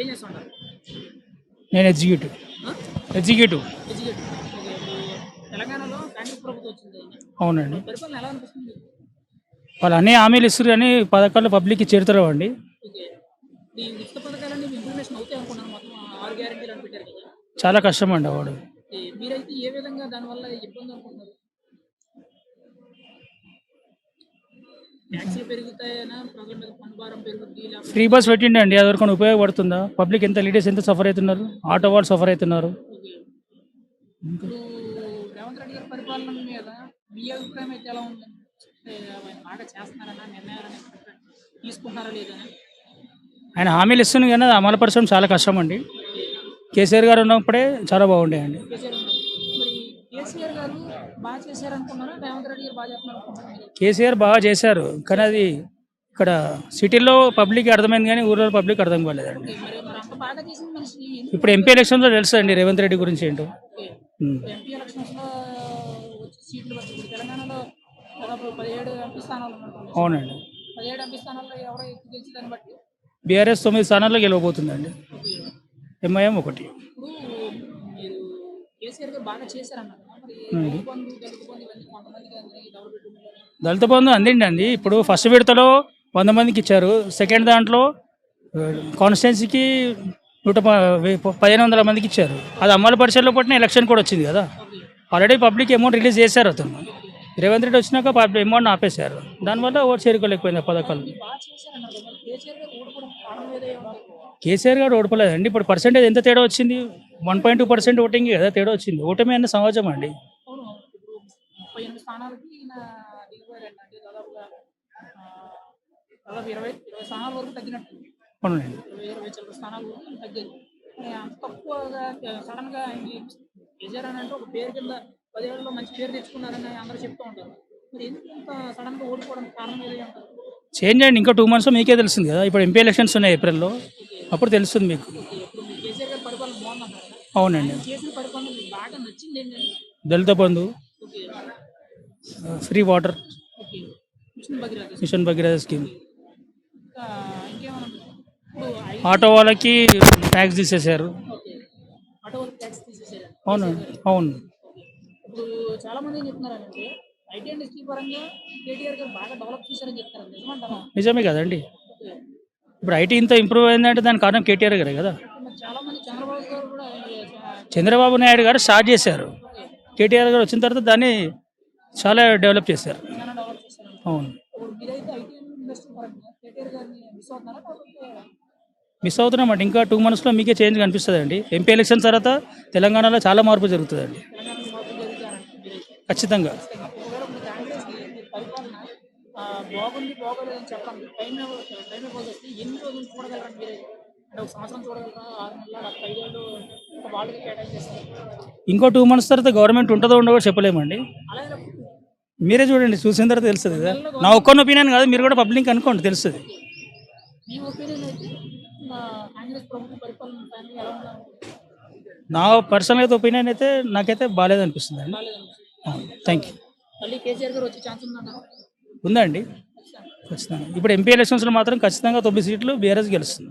ఏం చేస్తుంటారు? నేను ఎగ్జిక్యూటివ్? ఎగ్జిక్యూటివ్. తెలంగాణలో కాంగ్రెస్ ప్రభుత్వం వచ్చింది. అవునండి. పరిపాలన ఎలా అనిపిస్తుంది వాళ్ళు అన్ని హామీలు ఇస్తారు కానీ పథకాలు పబ్లిక్కి చేరుతారు అండి. చాలా కష్టం అండి వాడు ఫ్రీ బస్ పెట్టిండి అండి అది వరకు ఉపయోగపడుతుందా? పబ్లిక్ ఎంత లీడర్స్ ఎంత సఫర్ అవుతున్నారు? ఆటో వాళ్ళు సఫర్ అవుతున్నారు. ఆయన హామీలు ఇస్తుంది కానీ అది అమలుపరచడం చాలా కష్టం అండి. కేసీఆర్ గారు ఉన్నప్పుడే చాలా ఉన్నారు. మరి కేసీఆర్ గారు బాగా చేశారు అనుకున్నారా రేవంత్ రెడ్డి గారు బాగా చేస్తున్నారు అనుకుంటున్నారా మీరు? కేసీఆర్ బాగా చేశారు కానీ అది ఇక్కడ సిటీలో పబ్లిక్ అర్థమైంది కానీ ఊర్లో పబ్లిక్ అర్థం కాలేదండి. ఇప్పుడు ఎంపీ ఎలక్షన్లో తెలుసండి రేవంత్ రెడ్డి గురించి ఏంటో. అవునండి. బీఆర్ఎస్ తొమ్మిది స్థానాల్లో గెలవబోతుందండి. ఎంఐఎం ఒకటి. కేసీఆర్ గారు బాగా చేశారన్నారు. దళిత బంధు అందిండి అండి ఇప్పుడు ఫస్ట్ విడతలో వంద మందికి ఇచ్చారు. సెకండ్ దాంట్లో కాన్స్టిట్యున్సీకి నూట పదిహేను వందల మందికి ఇచ్చారు. అది అమలు పరిచయలో పట్టిన ఎలక్షన్ కూడా వచ్చింది కదా. ఆల్రెడీ పబ్లిక్ అమౌంట్ రిలీజ్ చేశారు అతను. రేవంత్ రెడ్డి వచ్చినాక అమౌంట్ ఆపేశారు. దానివల్ల ఓటు చేరుకోలేకపోయింది ఆ పథకాలు. కేసీఆర్ గారు ఓడిపోలేదండి. ఇప్పుడు పర్సెంటేజ్ ఎంత తేడా వచ్చింది? One point two percent voting కదా తేడా వచ్చింది. ఓటమి అన్న సమాజం అండి. అవునండి. చేంజ్ అండి ఇంకా టూ మంత్స్ మీకే తెలుస్తుంది కదా. ఇప్పుడు ఎంపీ ఎలక్షన్స్ ఉన్నాయి ఏప్రిల్లో. అప్పుడు తెలుస్తుంది మీకు. అవునండి. Dalita Bandhu free water mission Bhagiratha scheme. Auto వాళ్ళకి ట్యాక్స్ తీసేశారు. తీసేసారు అవును అవును. నిజమే కదండి. ఇప్పుడు ఐటీ ఇంత ఇంప్రూవ్ అయిందంటే దాని కారణం కేటీఆర్ గారే కదా. చంద్రబాబు నాయుడు గారు స్టార్ట్ చేశారు. కేటీఆర్ గారు వచ్చిన తర్వాత దాన్ని చాలా డెవలప్ చేశారు. అవును. మిస్ అవుతున్నామండి ఇంకా టూ మంత్స్లో మీకే చేంజ్ కనిపిస్తుందండి. ఎంపీ ఎలక్షన్ తర్వాత తెలంగాణలో చాలా మార్పు జరుగుతుందండి. ఖచ్చితంగా ఒకవేళ ఇప్పుడు కాంగ్రెస్కి పరిపాలన ఆ, బాగుంది బాగోలేదని చెప్పండి టైం టైం ఇవ్వాల్సి వస్తే ఎన్ని రోజులు చూడగలరా మీరే? అంటే ఒక సంవత్సరం చూడగలరా? ఆరు నెలల లేకపోతే ఐదేళ్ళు ఒక వాళ్ళకి కేటాయించేస్తారు ఇంకో టూ మంత్స్ తర్వాత గవర్నమెంట్ ఉంటుందో ఉండదో కూడా చెప్పలేమండి. అలాగే మీరే చూడండి చూసిన తర్వాత తెలుస్తుంది కదా. నా ఒక్కరిని ఒపీనియన్ కాదు మీరు కూడా పబ్లిక్ అనుకోండి తెలుస్తుంది. నా పర్సనల్ అయితే ఒపీనియన్ అయితే నాకైతే బాగాలేదు అనిపిస్తుంది అండి. బాగాలేదనిపిస్తుంది. థ్యాంక్ యూ ఉందండి. ఖచ్చితంగా. ఇప్పుడు ఎంపీ ఎలక్షన్స్లో మాత్రం ఖచ్చితంగా తొమ్మిది సీట్లు బీఆర్ఎస్ గెలుస్తుంది.